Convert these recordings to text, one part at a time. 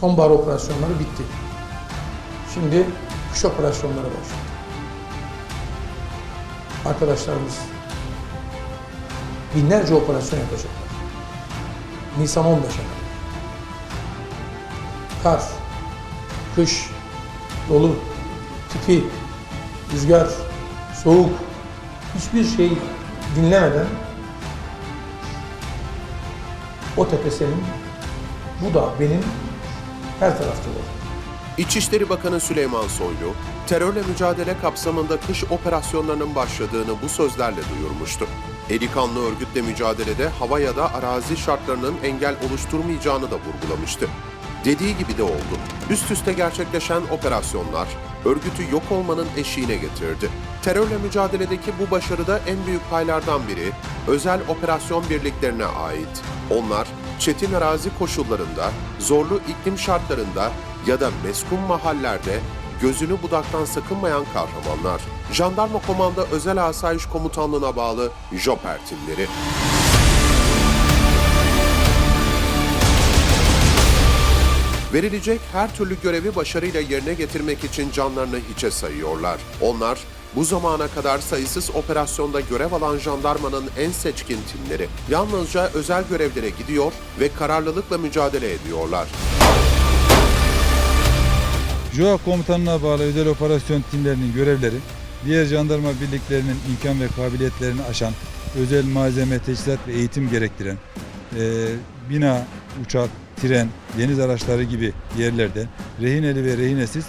Sonbahar operasyonları bitti. Şimdi kış operasyonları başladı. Arkadaşlarımız binlerce operasyon yapacaklar. Nisan 15'e kadar. Kar, kış, dolu, tipi, rüzgar, soğuk, hiçbir şey dinlemeden o tepe senin, bu da benim, her tarafta var. İçişleri Bakanı Süleyman Soylu, terörle mücadele kapsamında kış operasyonlarının başladığını bu sözlerle duyurmuştu. Eli kanlı örgütle mücadelede hava ya da arazi şartlarının engel oluşturmayacağını da vurgulamıştı. Dediği gibi de oldu. Üst üste gerçekleşen operasyonlar örgütü yok olmanın eşiğine getirdi. Terörle mücadeledeki bu başarıda en büyük paylardan biri özel operasyon birliklerine ait. Onlar çetin arazi koşullarında, zorlu iklim şartlarında ya da meskun mahallerde gözünü budaktan sakınmayan kahramanlar. Jandarma Komando Özel Asayiş Komutanlığı'na bağlı Joper timleri. Verilecek her türlü görevi başarıyla yerine getirmek için canlarını hiçe sayıyorlar. Onlar bu zamana kadar sayısız operasyonda görev alan jandarmanın en seçkin timleri. Yalnızca özel görevlere gidiyor ve kararlılıkla mücadele ediyorlar. JOA komutanına bağlı özel operasyon timlerinin görevleri, diğer jandarma birliklerinin imkan ve kabiliyetlerini aşan, özel malzeme, teçhizat ve eğitim gerektiren, e, bina, uçak, tren, deniz araçları gibi yerlerde rehineli ve rehinesiz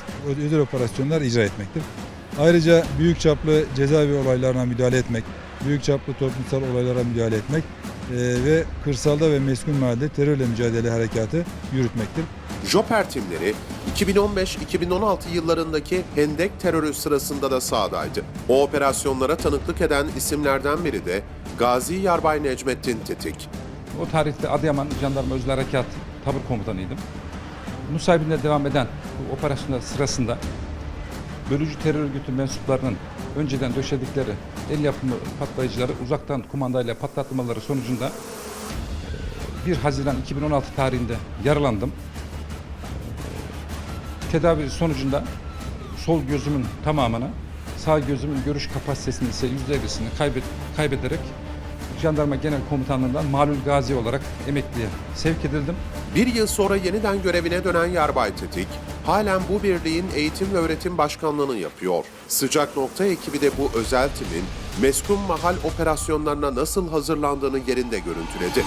özel operasyonlar icra etmektir. Ayrıca büyük çaplı cezaevi olaylarına müdahale etmek, büyük çaplı toplumsal olaylara müdahale etmek e, ve kırsalda ve meskun mahallede terörle mücadele harekatı yürütmektir. Joper timleri 2015-2016 yıllarındaki Hendek terörü sırasında da sahadaydı. O operasyonlara tanıklık eden isimlerden biri de Gazi Yarbay Necmettin Tetik. O tarihte Adıyaman Jandarma Özel Harekat Tabur Komutanıydım. Nusaybin'de devam eden bu operasyonlar sırasında bölücü terör örgütü mensuplarının önceden döşedikleri el yapımı patlayıcıları uzaktan kumandayla patlatmaları sonucunda e, 1 Haziran 2016 tarihinde yaralandım. E, Tedavi sonucunda sol gözümün tamamını, sağ gözümün görüş kapasitesinin ise %50'sini kaybet, kaybederek Jandarma Genel Komutanlığından malul gazi olarak emekliye sevk edildim. Bir yıl sonra yeniden görevine dönen Yarbay Tetik, halen bu birliğin eğitim ve öğretim başkanlığını yapıyor. Sıcak nokta ekibi de bu özel timin meskun mahal operasyonlarına nasıl hazırlandığını yerinde görüntüledi.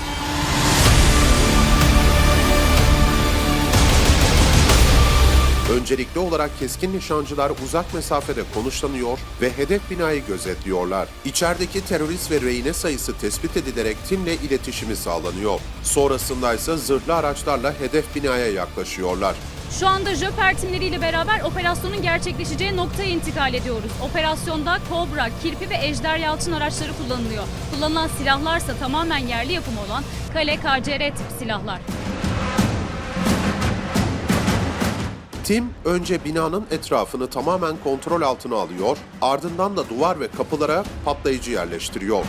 Öncelikli olarak keskin nişancılar uzak mesafede konuşlanıyor ve hedef binayı gözetliyorlar. İçerideki terörist ve rehine sayısı tespit edilerek timle iletişimi sağlanıyor. Sonrasında ise zırhlı araçlarla hedef binaya yaklaşıyorlar. Şu anda Jöper timleriyle beraber operasyonun gerçekleşeceği noktaya intikal ediyoruz. Operasyonda Kobra, Kirpi ve Ejder Yalçın araçları kullanılıyor. Kullanılan silahlarsa tamamen yerli yapım olan Kale KCR tip silahlar. Tim önce binanın etrafını tamamen kontrol altına alıyor, ardından da duvar ve kapılara patlayıcı yerleştiriyor.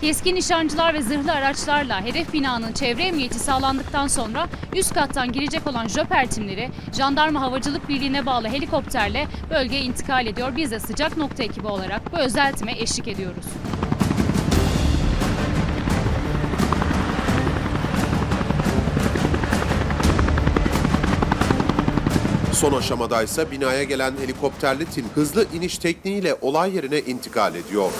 Keskin nişancılar ve zırhlı araçlarla hedef binanın çevre emniyeti sağlandıktan sonra üst kattan girecek olan Jöper timleri Jandarma Havacılık Birliği'ne bağlı helikopterle bölgeye intikal ediyor. Biz de sıcak nokta ekibi olarak bu özel time eşlik ediyoruz. Son aşamada ise binaya gelen helikopterli tim hızlı iniş tekniğiyle olay yerine intikal ediyor.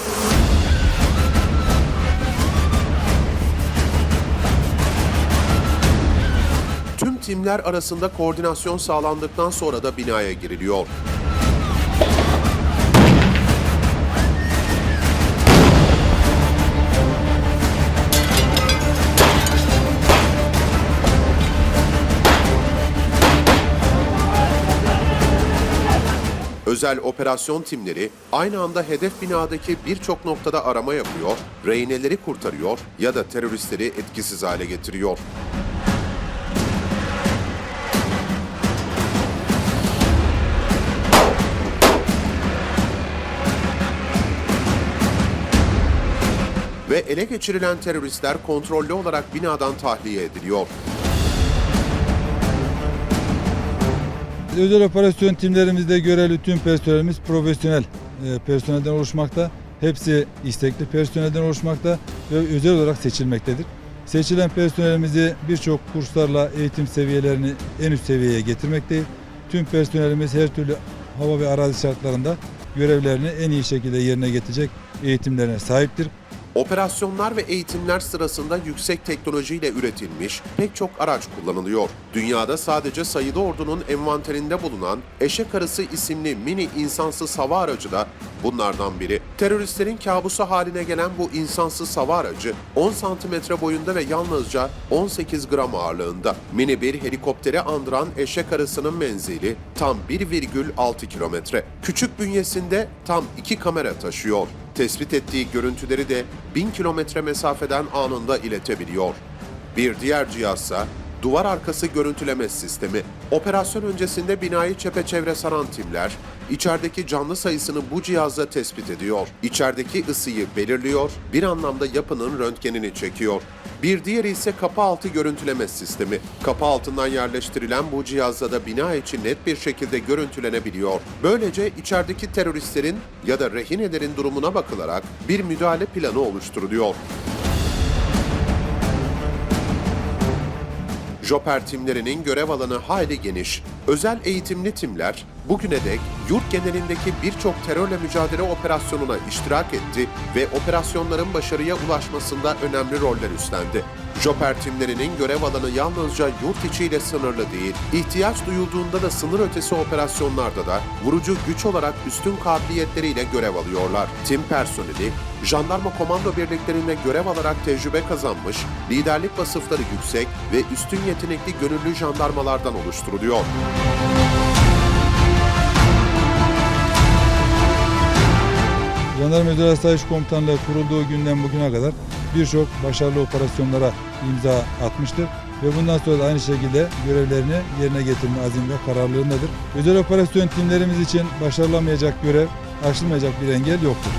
Tüm timler arasında koordinasyon sağlandıktan sonra da binaya giriliyor. Özel operasyon timleri aynı anda hedef binadaki birçok noktada arama yapıyor, rehineleri kurtarıyor ya da teröristleri etkisiz hale getiriyor. ve ele geçirilen teröristler kontrollü olarak binadan tahliye ediliyor. Özel operasyon timlerimizde görevli tüm personelimiz profesyonel e, personelden oluşmakta. Hepsi istekli personelden oluşmakta ve özel olarak seçilmektedir. Seçilen personelimizi birçok kurslarla eğitim seviyelerini en üst seviyeye getirmekteyiz. Tüm personelimiz her türlü hava ve arazi şartlarında görevlerini en iyi şekilde yerine getirecek eğitimlerine sahiptir. Operasyonlar ve eğitimler sırasında yüksek teknolojiyle üretilmiş pek çok araç kullanılıyor. Dünyada sadece sayıda ordunun envanterinde bulunan Eşek Arısı isimli mini insansız hava aracı da bunlardan biri. Teröristlerin kabusu haline gelen bu insansız hava aracı 10 santimetre boyunda ve yalnızca 18 gram ağırlığında. Mini bir helikopteri andıran Eşek Arısı'nın menzili tam 1,6 kilometre. Küçük bünyesinde tam iki kamera taşıyor. Tespit ettiği görüntüleri de 1000 kilometre mesafeden anında iletebiliyor. Bir diğer cihazsa duvar arkası görüntüleme sistemi. Operasyon öncesinde binayı çepeçevre saran timler, içerideki canlı sayısını bu cihazla tespit ediyor. İçerideki ısıyı belirliyor, bir anlamda yapının röntgenini çekiyor. Bir diğeri ise kapı altı görüntüleme sistemi. Kapı altından yerleştirilen bu cihazla da bina içi net bir şekilde görüntülenebiliyor. Böylece içerideki teröristlerin ya da rehinelerin durumuna bakılarak bir müdahale planı oluşturuluyor. Joper timlerinin görev alanı hayli geniş. Özel eğitimli timler bugüne dek yurt genelindeki birçok terörle mücadele operasyonuna iştirak etti ve operasyonların başarıya ulaşmasında önemli roller üstlendi. Joper timlerinin görev alanı yalnızca yurt içiyle sınırlı değil, ihtiyaç duyulduğunda da sınır ötesi operasyonlarda da vurucu güç olarak üstün kabiliyetleriyle görev alıyorlar. Tim personeli, jandarma komando birliklerinde görev alarak tecrübe kazanmış, liderlik vasıfları yüksek ve üstün yetenekli gönüllü jandarmalardan oluşturuluyor. Jandarma Özel Asayiş Komutanlığı kurulduğu günden bugüne kadar birçok başarılı operasyonlara imza atmıştır ve bundan sonra da aynı şekilde görevlerini yerine getirme azim ve kararlılığındadır. Özel operasyon timlerimiz için başarılamayacak görev, aşılmayacak bir engel yoktur.